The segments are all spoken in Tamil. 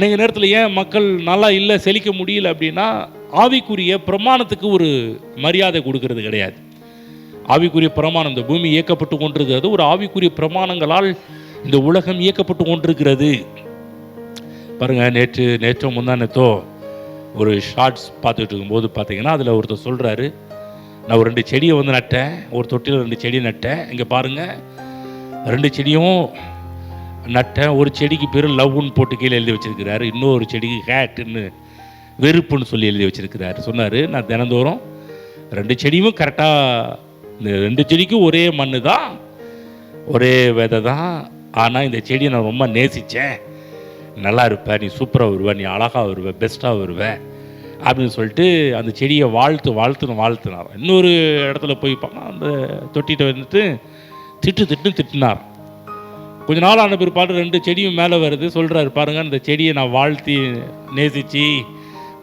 அநேக நேரத்தில் ஏன் மக்கள் நல்லா இல்லை செழிக்க முடியல அப்படின்னா ஆவிக்குரிய பிரமாணத்துக்கு ஒரு மரியாதை கொடுக்கறது கிடையாது. ஆவிக்குரிய பிரமாணம் இந்த பூமி இயக்கப்பட்டு கொண்டிருக்கிறது ஒரு ஆவிக்குரிய பிரமாணங்களால் இந்த உலகம் இயக்கப்பட்டு கொண்டிருக்கிறது. பாருங்க நேற்று நேற்றோ முந்தானத்தோ ஒரு ஷார்ட்ஸ் பார்த்துட்டு இருக்கும்போது பார்த்தீங்கன்னா அதில் ஒருத்தர் சொல்கிறாரு நான் ஒரு ரெண்டு செடியை வந்து நட்டேன் ஒரு தொட்டியில் ரெண்டு செடி நட்டேன் இங்கே பாருங்கள் ரெண்டு செடியும் நட்டேன் ஒரு செடிக்கு பேர் லவ்னு போட்டு கீழே எழுதி வச்சிருக்கிறாரு. இன்னொரு செடிக்கு ஹேட்டுன்னு வெறுப்புன்னு சொல்லி எழுதி வச்சிருக்கிறார். சொன்னார் நான் தினந்தோறும் ரெண்டு செடியும் கரெக்டாக இந்த ரெண்டு செடிக்கும் ஒரே மண்ணு தான் ஒரே விதை தான் ஆனால் இந்த செடியை நான் ரொம்ப நேசித்தேன் நல்லா இருப்பேன் நீ சூப்பராக வருவ நீ அழகாக வருவ பெஸ்ட்டாக வருவ அப்படின்னு சொல்லிட்டு அந்த செடியை வாழ்த்து வாழ்த்துன்னு வாழ்த்துனார் இன்னொரு இடத்துல போய் பார்த்தா அந்த தொட்டிகிட்ட வந்துட்டு திட்டு திட்டு திட்டினார் கொஞ்ச நாள் ஆன பிற்பாடு ரெண்டு செடியும் மேலே வருது. சொல்கிறாரு பாருங்கள் அந்த செடியை நான் வாழ்த்தி நேசித்து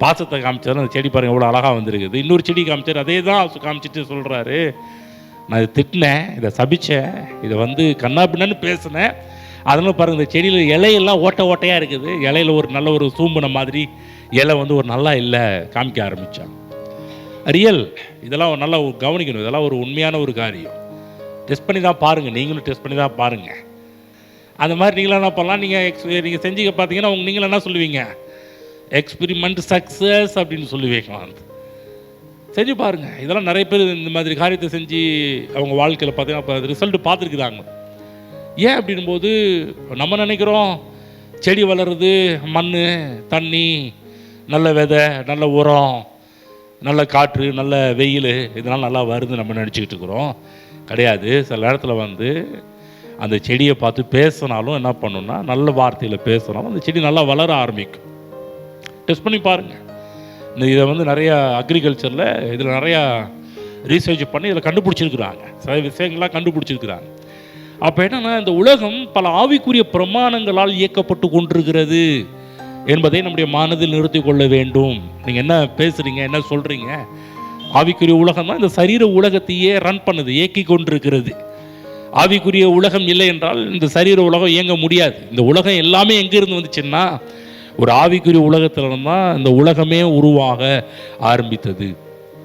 பாசத்தை காமிச்சாரு. அந்த செடி பாருங்க எவ்வளோ அழகாக வந்திருக்குது. இன்னொரு செடி காமிச்சார். அதே தான் காமிச்சிட்டு சொல்கிறாரு நான் இதை திட்டினேன் இதை சபிச்சேன் இதை வந்து கண்ணாபின்னு பேசினேன். அதனால பாருங்கள் இந்த செடியில் இலையெல்லாம் ஓட்ட ஓட்டையாக இருக்குது. இலையில ஒரு நல்ல ஒரு சூம்புன மாதிரி இலை வந்து ஒரு நல்லா இல்லை காமிக்க ஆரம்பித்தான் ரியல் இதெல்லாம் நல்லா கவனிக்கணும். இதெல்லாம் ஒரு உண்மையான ஒரு காரியம். டெஸ்ட் பண்ணி தான் பாருங்கள் நீங்களும் டெஸ்ட் பண்ணி தான் பாருங்கள் அந்த மாதிரி நீங்களும் என்ன பண்ணலாம்? நீங்கள் எக்ஸ் நீங்கள் செஞ்சு பார்த்தீங்கன்னா உங்க நீங்களும் என்ன சொல்லுவீங்க? எக்ஸ்பிரிமெண்ட் சக்ஸஸ் அப்படின்னு சொல்லி வைக்கலாம் செஞ்சு பாருங்கள் இதெல்லாம் நிறைய பேர் இந்த மாதிரி காரியத்தை செஞ்சு அவங்க வாழ்க்கையில் பார்த்தீங்கன்னா இப்போ ரிசல்ட் பார்த்துருக்குறாங்க ஏன் அப்படின்போது நம்ம நினைக்கிறோம் செடி வளருது மண் தண்ணி நல்ல விதை நல்ல உரம் நல்ல காற்று நல்ல வெயில் இதெல்லாம் நல்லா வருது நம்ம நினச்சிக்கிட்டு இருக்கிறோம். கிடையாது. சில நேரத்தில் வந்து அந்த செடியை பார்த்து பேசினாலும் என்ன பண்ணுன்னா நல்ல வார்த்தையில் பேசினாலும் அந்த செடி நல்லா வளர ஆரம்பிக்கும். டெஸ்ட் பண்ணி பாருங்கள் இந்த இதை வந்து நிறையா அக்ரிகல்ச்சரில் இதில் நிறையா ரீசர்ச் பண்ணி இதில் கண்டுபிடிச்சிருக்கிறாங்க. சில விஷயங்கள்லாம் கண்டுபிடிச்சிருக்கிறாங்க. அப்போ என்னென்னா இந்த உலகம் பல ஆவிக்குரிய பிரமாணங்களால் இயக்கப்பட்டு கொண்டிருக்கிறது என்பதை நம்முடைய மனதில் நிறுத்தி கொள்ள வேண்டும். நீங்கள் என்ன பேசுகிறீங்க என்ன சொல்கிறீங்க ஆவிக்குரிய உலகம் தான் இந்த சரீர உலகத்தையே ரன் பண்ணுது இயக்கி கொண்டிருக்கிறது. ஆவிக்குரிய உலகம் இல்லை என்றால் இந்த சரீர உலகம் இயங்க முடியாது. இந்த உலகம் எல்லாமே எங்கேருந்து வந்துச்சுன்னா ஒரு ஆவிக்குரிய உலகத்துல தான் இந்த உலகமே உருவாக ஆரம்பித்தது.